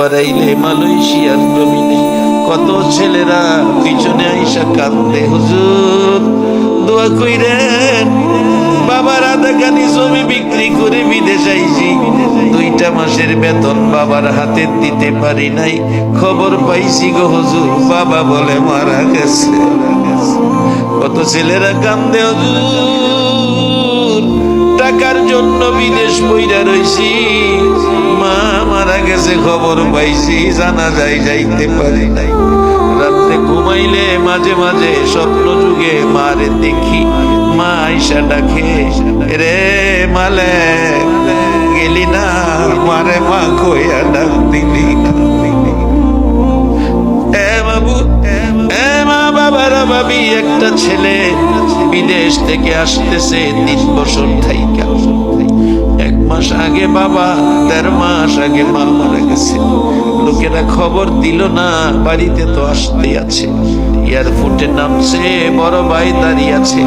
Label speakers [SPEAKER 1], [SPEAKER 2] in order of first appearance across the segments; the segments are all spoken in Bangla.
[SPEAKER 1] বাড়াইলে মালয়েশিয়ার জমিনে কত ছেলেরা পিছনে আইসা কান্দে, হুজুর, দোয়া কইরেন, বাবার আধাখানি জমি বিক্রি করে বিদেশ আইছি, দুইটা মাসের বেতন বাবার হাতে দিতে পারি নাই, খবর পাইছি গো হুজুর, বাবা বলে মারা গেছে। কত ছেলেরা কান্দে, হুজুর, টাকার জন্য বিদেশ বইরা রইছি, মা মারা গেছে, খবর পাইছি, জানা যায় যাইতে পারি নাই। রাত্রে ঘুমাইলে মাঝে মাঝে স্বপ্ন যুগে মারে দেখি, মা আইসা ডাকে, রে মালে গেলি না, মারে মা কইয়া ডাক দিলি। ভাবি একটা ছেলে বিদেশ থেকে আসতেছে তিন বছর থাইকা। মাস আগে বাবা, দেড় মাস আগে মা মারা গেছে। লোকেরা খবর দিল না, বাড়িতে তো আসতেই আছে। এয়ারপোর্টে নামছে, বড় ভাই দাঁড়িয়ে আছে।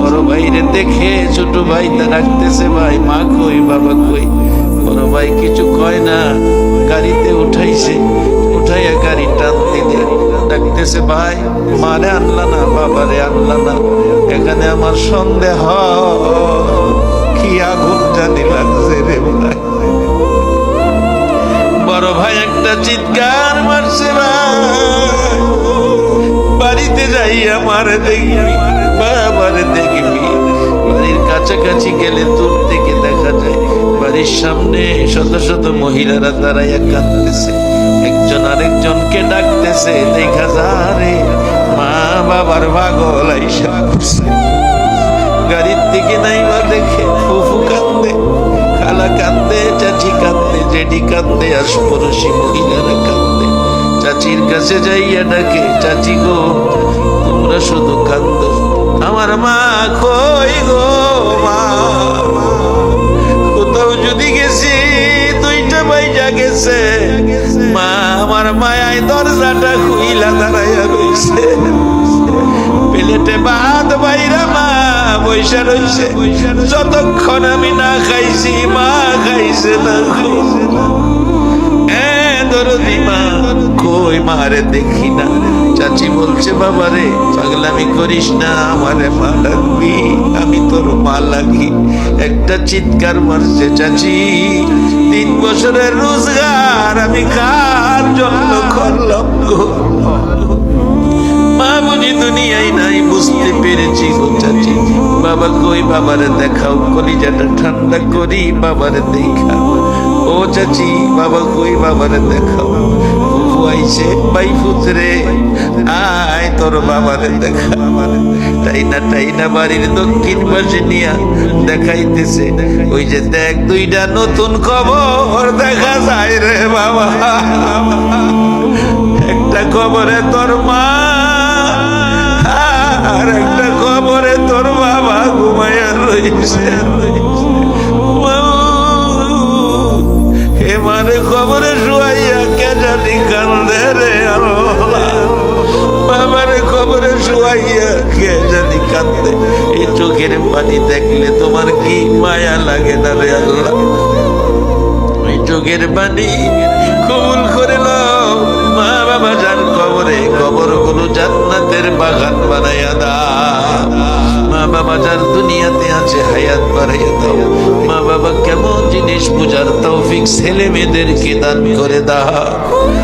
[SPEAKER 1] বড় ভাইরে দেখে, ছোট ভাই রাখতেছে ভাই, মা কই, বাবা কই? বড় ভাই কিছু কয় না, গাড়িতে উঠাইছে। উঠাইয়া গাড়ি টানতে দিলে ডাকতেছে, ভাই, মারে আনলা না, বাবারে আনলা না। এখানে আমার সন্দেহ। কি আগুন লাগছে রে বড় ভাই একটা চিৎকার মারছে ভাই বাড়িতে যাই আমার দেখবি বাবারে দেখবি। বাড়ির কাছাকাছি গেলে দূর থেকে দেখা যায়, বাড়ির সামনে শত শত মহিলারা দাঁড়াইয়া কাঁদতেছে। একজন আরেকজনকে ডাকতেছে, দেখা যারে মা বাবার পাগল আইসা পড়ছে। নাই নাইবা দেখে, ফুফু কান্দে খালা কান্দে চাচি কান্দে জেডি কান্দে আশপড়শি মহিলারা কান্দে চাচির কাছে যাইয়া ডাকে, চাচি গো, তোমরা শুধু কান্দ আমার মা কই গো মা? কোথাও যদি গেছি, দুইটা বাইজা গেছে। মা, আমার মায়ায় দরজাটা খুইলা দাঁড়াইয়া রইছে। প্লেটে ভাত বাইরা মা বৈশা রইছে। যতক্ষণ আমি না খাইছি, মা খাইছে না দরদি মা, কই না। চাচি বলছে করিস না আমি লাগি। একটা চিৎকার মারছে চাচি। তিন বছরের রোজগার আমি কার জন্য করলাম বুঝি দুনিয়ায় নাই বুঝতে পেরেছি চাচি বাবা কই, বাবারে দেখাও, কলিজাটা ঠান্ডা করি, বাবারে দেখা। ও চাচি, বাবা কই, বাবারে দেখাও। আইছে আয়, তোর বাবারে দেখা। তাই না তাই না বাড়ির দক্ষিণ পাশে নিয়া দেখাইতেছে। ওই যে দেখ দুইটা নতুন খবর দেখা যায় রে বাবা। একটা খবরে তোর মা খবরে শুয়াইয়া কান্দে রে খবরে শুয়াইয়া কান্দে এই চোখের পানি দেখলে তোমার কি মায়া লাগে না রে আল্লাহ ওই চোখের কবুল করে নাও মা বাবা যান কবরে, কবরগুলো জান্নাতের বাগান বানাইয়া দাও। মা বাবা যার দুনিয়াতে আছে হায়াত বাড়াইয়া দাও মা বাবা কেমন জিনিস পূজার তৌফিক ছেলে মেয়েদেরকে দান করে দাও।